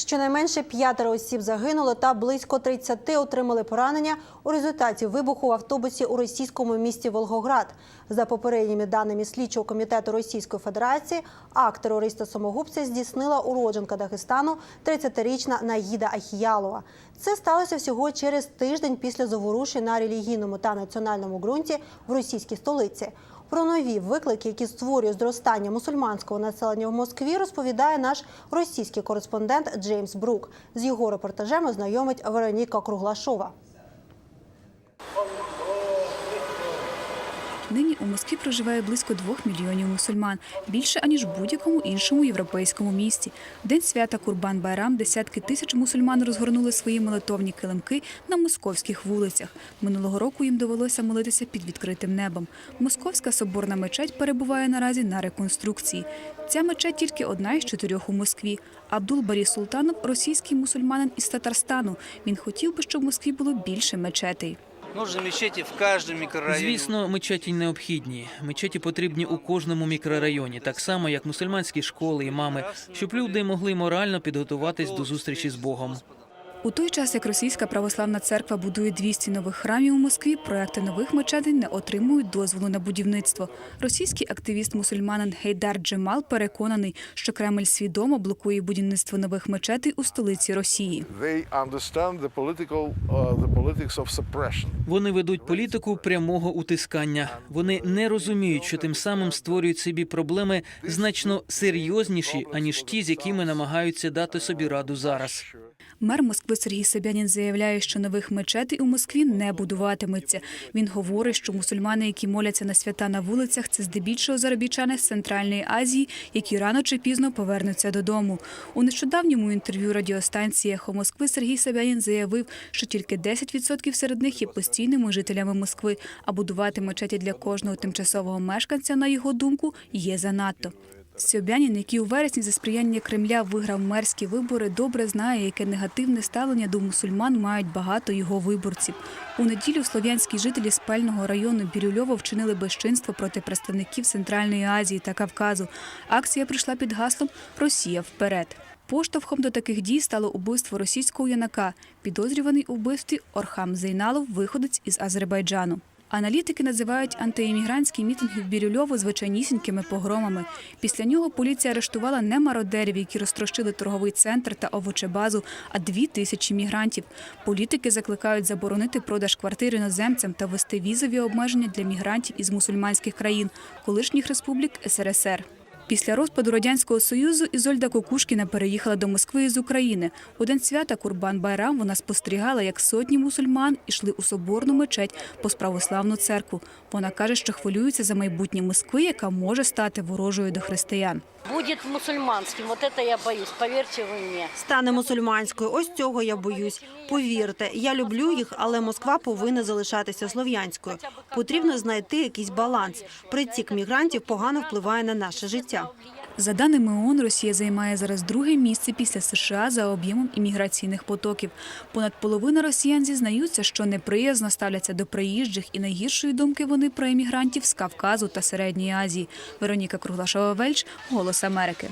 Щонайменше п'ятеро осіб загинуло та близько 30 отримали поранення у результаті вибуху в автобусі у російському місті Волгоград. За попередніми даними слідчого комітету Російської Федерації, акт терориста самогубця здійснила уродженка Дагестану 30-річна Наїда Ахіялова. Це сталося всього через тиждень після заворушень на релігійному та національному ґрунті в російській столиці. Про нові виклики, які створює зростання мусульманського населення в Москві, розповідає наш російський кореспондент Джеймс Брук. З його репортажем ознайомить Вероніка Круглашова. Нині у Москві проживає близько двох мільйонів мусульман, більше аніж в будь-якому іншому європейському місті. День свята Курбан Байрам десятки тисяч мусульман розгорнули свої молитовні килимки на московських вулицях. Минулого року їм довелося молитися під відкритим небом. Московська соборна мечеть перебуває наразі на реконструкції. Ця мечеть тільки одна із чотирьох у Москві. Абдул Барі Султанов – російський мусульманин із Татарстану. Він хотів би, щоб в Москві було більше мечетей. Нужны мечеті в кожному мікрорайоні. Звісно, мечеті необхідні. Мечеті потрібні у кожному мікрорайоні, так само як мусульманські школи і мами, щоб люди могли морально підготуватись до зустрічі з Богом. У той час, як Російська православна церква будує 200 нових храмів у Москві, проекти нових мечетей не отримують дозволу на будівництво. Російський активіст-мусульманин Гейдар Джемал переконаний, що Кремль свідомо блокує будівництво нових мечетей у столиці Росії. Uh. Вони ведуть політику прямого утискання. Вони не розуміють, що тим самим створюють собі проблеми значно серйозніші, аніж ті, з якими намагаються дати собі раду зараз. Мер Москви Сергій Собянін заявляє, що нових мечетей у Москві не будуватиметься. Він говорить, що мусульмани, які моляться на свята на вулицях, це здебільшого заробітчани з Центральної Азії, які рано чи пізно повернуться додому. У нещодавньому інтерв'ю радіостанції «Ехо Москви» Сергій Собянін заявив, що тільки 10% серед них є постійними жителями Москви, а будувати мечеті для кожного тимчасового мешканця, на його думку, є занадто. Собянін, який у вересні за сприяння Кремля виграв мерські вибори, добре знає, яке негативне ставлення до мусульман мають багато його виборців. У неділю слов'янські жителі спального району Бірюльово вчинили безчинство проти представників Центральної Азії та Кавказу. Акція прийшла під гаслом Росія вперед. Поштовхом до таких дій стало убивство російського юнака, підозрюваний у вбивстві Орхам Зейналов, виходець із Азербайджану. Аналітики називають антиіммігрантські мітинги в Бірюльову звичайнісінькими погромами. Після нього поліція арештувала не мародерів, які розтрощили торговий центр та овочебазу, а дві тисячі мігрантів. Політики закликають заборонити продаж квартир іноземцям та ввести візові обмеження для мігрантів із мусульманських країн, колишніх республік СРСР. Після розпаду радянського союзу Ізольда Кукушкіна переїхала до Москви із України. У день свята Курбан Байрам вона спостерігала, як сотні мусульман ішли у соборну мечеть по православну церкву. Вона каже, що хвилюється за майбутнє Москви, яка може стати ворожою до християн. будет мусульманским. Вот это я боюсь, поверьте вы мне. Стане мусульманською. Ось цього я боюсь. Повірте, я люблю їх, але Москва повинна залишатися слов'янською. Потрібно знайти якийсь баланс. Притік мігрантів погано впливає на наше життя. За даними ООН, Росія займає зараз друге місце після США за об'ємом імміграційних потоків. Понад половина росіян зізнаються, що неприязно ставляться до приїжджих і найгіршої думки вони про іммігрантів з Кавказу та Середньої Азії. Вероніка Круглашова-Вельч, Голос Америки.